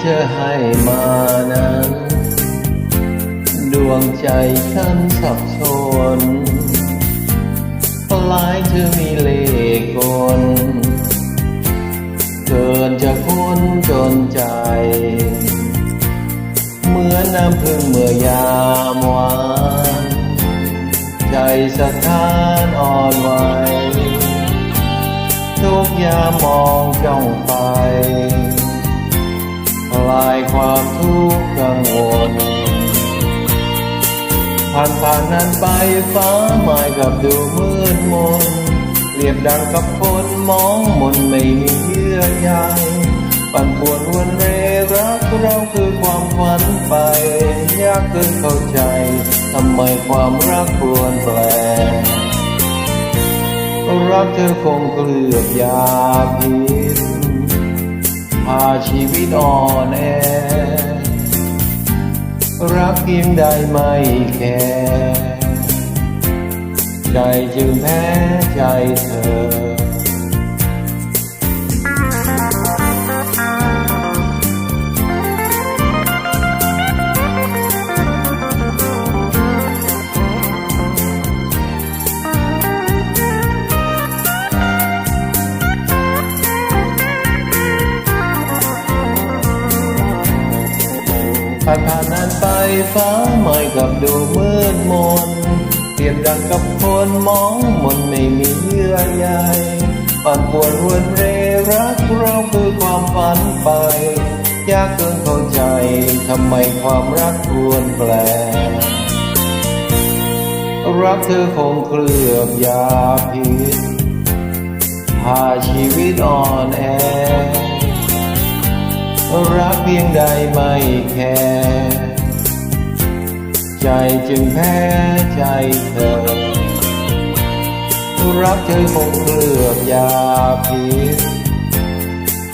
เธอให้มานั้น ดวงใจฉันสับสนคล้ายเธอมีเลขกลเกินจะค้นจนใจ เหมือนน้ำพึ่งเมื่อยามวานใจสะท้านอ่อนไหวทุกยามมองจ้องไป ลายความทุกข์กังวลผ่านผ่านนั้นไปฟ้าหมายกับดูมืดมนเปรียบดังกับคนมองมนไม่มีเยื่อใยปั่นป่วนวันเรรักเราคือความฝันไป ยากเกินเข้าใจ ทำไมความรักรวนแปลรักเธอคงเกลือบยาพิษ พาชีวิตอ่อนแอ รักเพียงใดไม่แค่ใจจึงแพ้ใจเธอ ผ่านผ่านนานไปฟ้าใหม่กลับดูมืดมนเปรียบดังกับคนมองมนไม่มีเยื่อใยปั่นปวนรวนเรรักเราคือความฝันไป ยากเกินเข้าใจทำไมความรักรวนแปลรักเธอคงเคลือบยาพิษพาชีวิตอ่อนแอ รักเพียงใดไม่แค่ใจจึงแพ้ใจเธอ รักเธอคงเกลือบยาพิษ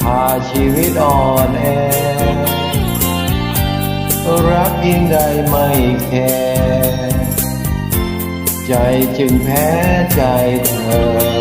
พาชีวิตอ่อนแอ รักเพียงใดไม่แค่ใจจึงแพ้ใจเธอ